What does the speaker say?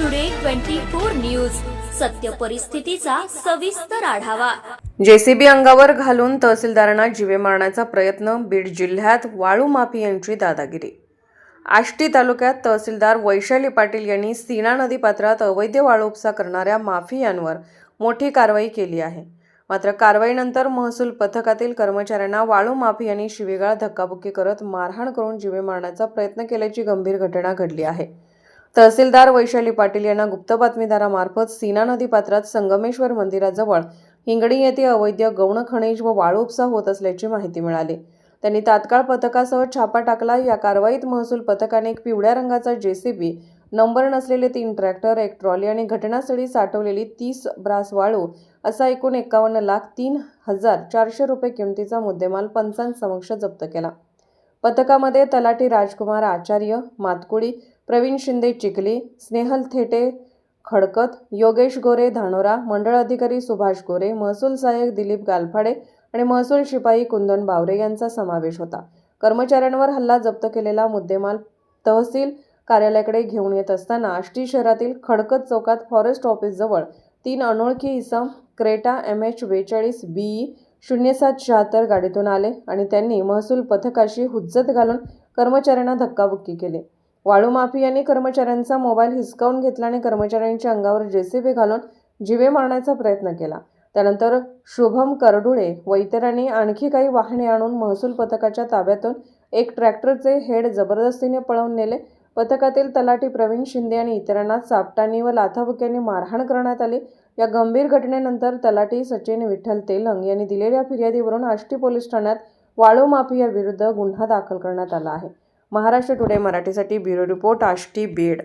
Today twenty four news सत्य परिस्थितीचा सविस्तर आढावा. जेसीबी अंगावर घालून तहसीलदारांना जिवे मारण्याचा प्रयत्न बीड जिल्ह्यात वाळू माफियांची दादागिरी. आष्टी तालुक्यात तहसीलदार वैशाली पाटील यांनी सीना नदी पात्रात अवैध वाळू उपसा करणाऱ्या माफियांवर मोठी कारवाई केली आहे. मात्र कारवाईनंतर महसूल पथकातील कर्मचाऱ्यांना वाळू माफियांनी शिवेगाळ धक्काबुक्की करत मारहाण करून जिवे मारण्याचा प्रयत्न केल्याची गंभीर घटना घडली आहे. तहसीलदार वैशाली पाटील यांना गुप्त बातमीदारामार्फत सीना नदी पात्रात संगमेश्वर मंदिराजवळ हिंगडी येथे अवैध गौण खनिज व वाळू उपसा होत असल्याची माहिती मिळाली. त्यांनी तात्काळ पथकासह छापा टाकला. या कारवाईत महसूल पथकाने एक पिवळ्या रंगाचा जेसीबी नंबर नसलेले तीन ट्रॅक्टर एक ट्रॉली आणि घटनास्थळी साठवलेली तीस ब्रास वाळू असा एकूण एकावन्न लाख तीन हजार चारशे रुपये किमतीचा मुद्देमाल पंचांसमक्ष जप्त केला. पथकामध्ये तलाठी राजकुमार आचार्य मातकुळी प्रवीण शिंदे चिखली स्नेहल थेटे खडकत योगेश गोरे धानोरा मंडळ अधिकारी सुभाष गोरे महसूल सहाय्यक दिलीप गालफाडे आणि महसूल शिपाई कुंदन बावरे यांचा समावेश होता. कर्मचाऱ्यांवर हल्ला जप्त केलेला मुद्देमाल तहसील कार्यालयाकडे घेऊन येत असताना आष्टी शहरातील खडकत चौकात फॉरेस्ट ऑफिसजवळ तीन अनोळखी इसम क्रेटा एम एच बेचाळीस बीई शून्य सात शहात्तर गाडीतून आले आणि त्यांनी महसूल पथकाशी हुज्जत घालून कर्मचाऱ्यांना धक्काबुक्की केली. वाळू माफियांनी कर्मचाऱ्यांचा मोबाईल हिसकावून घेतला आणि कर्मचाऱ्यांच्या अंगावर जेसीबी घालून जिवे मारण्याचा प्रयत्न केला. त्यानंतर शुभम करडुळे व इतरांनी आणखी काही वाहने आणून महसूल पथकाच्या ताब्यातून एक ट्रॅक्टरचे हेड जबरदस्तीने पळवून नेले पथकातील तलाठी प्रवीण शिंदे आणि इतरांना चापटांनी व लाथाबुक्यांनी मारहाण करण्यात आली. या गंभीर घटनेनंतर तलाठी सचिन विठ्ठल तेलंग यांनी दिलेल्या फिर्यादीवरून आष्टी पोलीस ठाण्यात वाळू माफियाविरुद्ध गुन्हा दाखल करण्यात आला आहे. महाराष्ट्र टुडे मराठीसाठी ब्युरो रिपोर्ट आष्टी बीड.